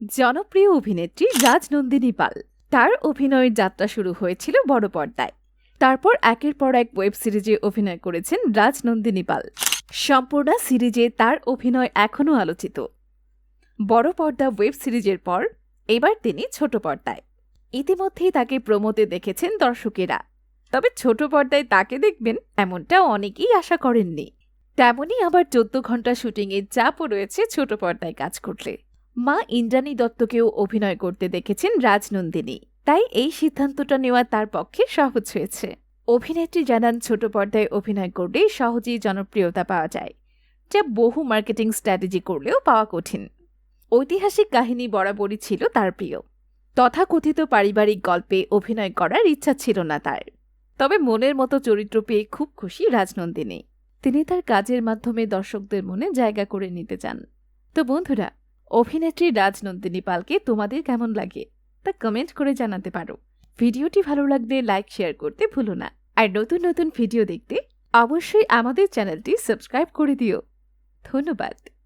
জনপ্রিয় অভিনেত্রী রাজনন্দিনী পাল। তার অভিনয়ের যাত্রা শুরু হয়েছিল বড় পর্দায়। তারপর একের পর এক ওয়েব সিরিজে অভিনয় করেছেন রাজনন্দিনী পাল। সম্পূর্ণ সিরিজে তার অভিনয় এখনও আলোচিত। বড় পর্দা ওয়েব সিরিজের পর এবার তিনি ছোট পর্দায়। ইতিমধ্যেই তাকে প্রমোতে দেখেছেন দর্শকেরা। তবে ছোট পর্দায় তাকে দেখবেন এমনটা অনেকেই আশা করেননি। তেমনই আবার চোদ্দ ঘণ্টা শুটিংয়ের চাপও রয়েছে ছোট পর্দায় কাজ করলে। মা ইন্দ্রাণী দত্তকেও অভিনয় করতে দেখেছেন রাজনন্দিনী। তাই এই সিদ্ধান্তটা নেওয়া তার পক্ষে সহজ হয়েছে। অভিনেত্রী জানান, ছোট পর্দায় অভিনয় করলে সহজেই জনপ্রিয়তা পাওয়া যায়, যা বহু মার্কেটিং স্ট্র্যাটেজি করলেও পাওয়া কঠিন। ঐতিহাসিক কাহিনী বরাবরই ছিল তার প্রিয়। তথাকথিত পারিবারিক গল্পে অভিনয় করার ইচ্ছা ছিল না তার। তবে মনের মতো চরিত্র পেয়ে খুব খুশি রাজনন্দিনী। তিনি তার কাজের মাধ্যমে দর্শকদের মনে জায়গা করে নিতে চান। তো বন্ধুরা অভিনেত্রী রাজনন্দিনী পালকে তোমাদের কেমন লাগে তা কমেন্ট করে জানাতে পারো। ভিডিওটি ভালো লাগলে লাইক শেয়ার করতে ভুলো না। আর নতুন নতুন ভিডিও দেখতে অবশ্যই আমাদের চ্যানেলটি সাবস্ক্রাইব করে দিও। ধন্যবাদ।